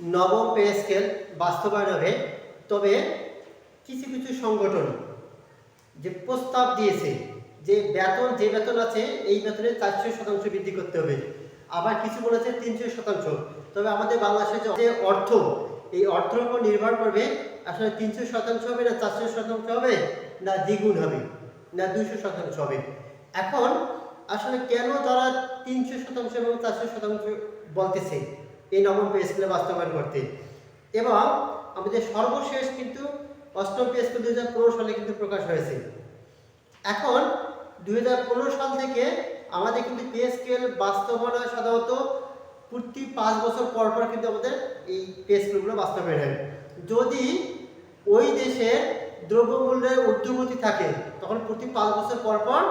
নবম pay scale বাস্তবায়ন হবে। তবে কিছু কিছু সংগঠন যে প্রস্তাব দিয়েছে যে বেতন যে বেতন আছে, এই বেতনে চারশো শতাংশ বৃদ্ধি করতে হবে। আবার কিছু বলেছে তিনশো শতাংশ। তবে আমাদের বাংলাদেশের যে অর্থ, এই অর্থের উপর নির্ভর করবে আসলে তিনশো শতাংশ হবে না চারশো শতাংশ হবে না দ্বিগুণ হবে, না দুশো শতাংশ হবে। এখন আসলে কেন তারা তিনশো শতাংশ এবং চারশো শতাংশ বলতেছে? এই নবম পে স্কেলে বাস্তবায়ন করতে। এবং আমাদের সর্বশেষ কিন্তু অষ্টম পে স্কেল দুই হাজার পনেরো সালে কিন্তু প্রকাশ হয়েছে। এখন দু হাজার পনেরো সাল থেকে আমাদের কিন্তু পে স্কেল বাস্তবায়ন হয় সাধারণত প্রতি পাঁচ বছর পর পর কিন্তু আমাদের এই পে স্কেলগুলো বাস্তবায়ন হয়। যদি ওই দেশের দ্রব্যমূল্যের ঊর্ধ্বগতি থাকে, তখন প্রতি পাঁচ বছর পর পর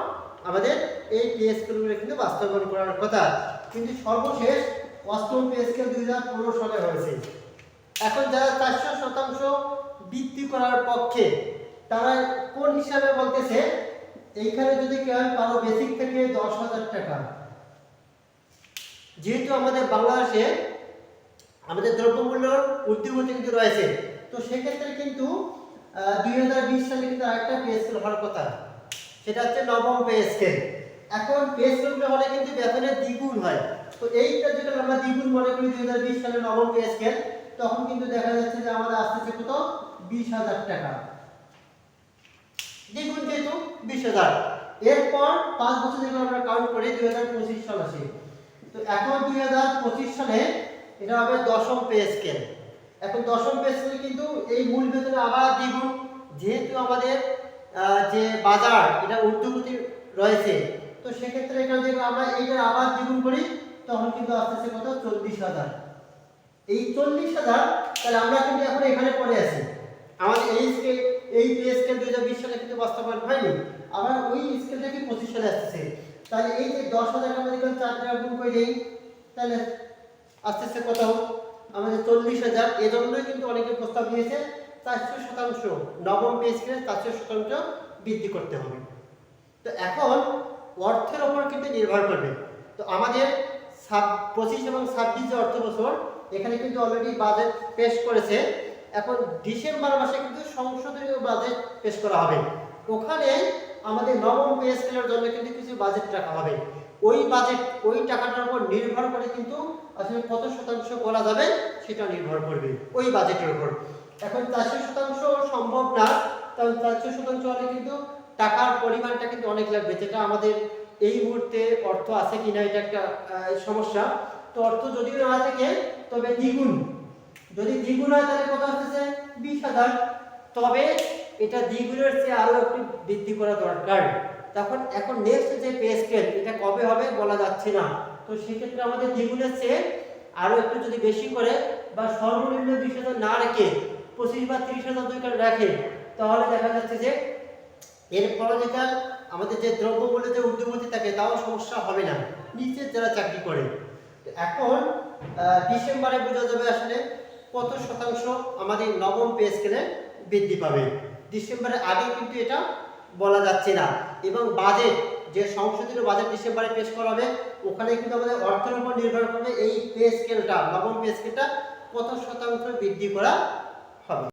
আমাদের এই পে স্কেলগুলো কিন্তু বাস্তবায়ন করার কথা। কিন্তু সর্বশেষ অষ্টম পে স্কেল দুই হাজার পনেরো সালে হয়েছে। এখন যারা চারশো শতাংশ বৃদ্ধি করার পক্ষে, তারা কোন হিসাবে বলতেছে, এইখানে যদি কেউ পারো বেসিক থেকে দশ হাজার টাকা। যেহেতু আমাদের বাংলাদেশে আমাদের দ্রব্যমূল্য ঊর্ধ্বগতি কিন্তু রয়েছে, তো সেক্ষেত্রে কিন্তু দুই হাজার বিশ সালে কিন্তু আরেকটা পে স্কেল হওয়ার কথা। সেটা হচ্ছে নবম পে স্কেল এখন পে স্কেলগুলো হলে কিন্তু বেতনের দ্বিগুণ হয়। তো এইটা যেটা আমরা দ্বিগুণ মনে করি দুই হাজার বিশ সালে নবম পে স্কেল তখন কিন্তু দেখা যাচ্ছে যে আমাদের আসতেছে কত? বিশ হাজার টাকা। দ্বিগুণ যেহেতু বিশ হাজার। এরপর পাঁচ বছর যেগুলো আমরা কাউন্ট করি, দুই হাজার পঁচিশ সাল। আসে তো এখন দুই হাজার পঁচিশ সালে এটা হবে দশম পে স্কেল এখন দশম পে স্কেল কিন্তু এই মূল বেতনে আবার দ্বিগুণ। যেহেতু আমাদের যে বাজার, এটা ঊর্ধ্বগতি রয়েছে, তো সেক্ষেত্রে এখানে আমরা এইটার আবার দ্বিগুণ করি তখন কিন্তু আস্তে আস্তে কত? চল্লিশ হাজার। এই চল্লিশ হাজার, তাহলে আমরা কিন্তু এখন এখানে পড়ে আছি। আমাদের এই স্কেল এই পে স্কেল দুই হাজার বিশ সালে কিন্তু বাস্তবায়ন হয়নি। আবার ওই স্কেলটা কি পঁচিশ সালে আসতেছে। তাহলে এই যে দশ হাজার আমরা যদি চার টাকা গুণ করে দিই তাহলে আস্তে আস্তে কত আমাদের চল্লিশ হাজার। এজন্যই কিন্তু অনেকে প্রস্তাব দিয়েছে, চারশো শতাংশ নবম পে স্কেলে চারশো শতাংশ বৃদ্ধি করতে হবে। তো এখন অর্থের ওপর কিন্তু নির্ভর করবে। তো আমাদের সাব পঁচিশ এবং ছাব্বিশ যে অর্থ বছর এখানে কিন্তু অলরেডি বাজেট পেশ করেছে। এখন ডিসেম্বর মাসে কিন্তু সংশোধনীয় বাজেট পেশ করা হবে। ওখানে আমাদের নবম পে স্কেলের জন্য কিন্তু কিছু বাজেট রাখা হবে। ওই বাজেট ওই টাকাটার উপর নির্ভর করে কিন্তু আসলে কত শতাংশ বলা যাবে, সেটা নির্ভর করবে ওই বাজেটের উপর। এখন চারশো শতাংশ সম্ভব না, কারণ চারশো শতাংশ হলে কিন্তু টাকার পরিমাণটা কিন্তু অনেক লাগবে, যেটা আমাদের এই মুহূর্তে অর্থ আছে কিনা এটা একটা সমস্যা। তো অর্থ যদিও না থাকে, তবে দ্বিগুণ। যদি দ্বিগুণ হয় তাহলে কত আসতেছে? বিশ হাজার। তবে এটা দ্বিগুণের চেয়ে আরও একটু বৃদ্ধি করা দরকার। তখন, এখন নেক্সট যে পে স্কেল এটা কবে হবে বলা যাচ্ছে না। তো সেক্ষেত্রে আমাদের দ্বিগুণের চেয়ে আরও একটু যদি বেশি করে বা সর্বনিম্ন বিশ হাজার না রেখে পঁচিশ বা তিরিশ হাজার যদি রাখে, তাহলে দেখা যাচ্ছে যে এর ফলে যেটা আমাদের যে দ্রব্যমূল্যে, যে ঊর্ধ্বগতি থাকে, তাও সমস্যা হবে না। নিচে যারা চাকরি করে এখন ডিসেম্বরে বোঝা যাবে আসলে কত শতাংশ আমাদের নবম পে স্কেলে বৃদ্ধি পাবে। ডিসেম্বরের আগে কিন্তু এটা বলা যাচ্ছে না। এবং বাজেট, যে সংশোধিত বাজেট ডিসেম্বরে পেশ করা হবে, ওখানে কিন্তু আমাদের অর্থের উপর নির্ভর করবে এই পে স্কেলটা, নবম পে স্কেলটা কত শতাংশ বৃদ্ধি করা হবে।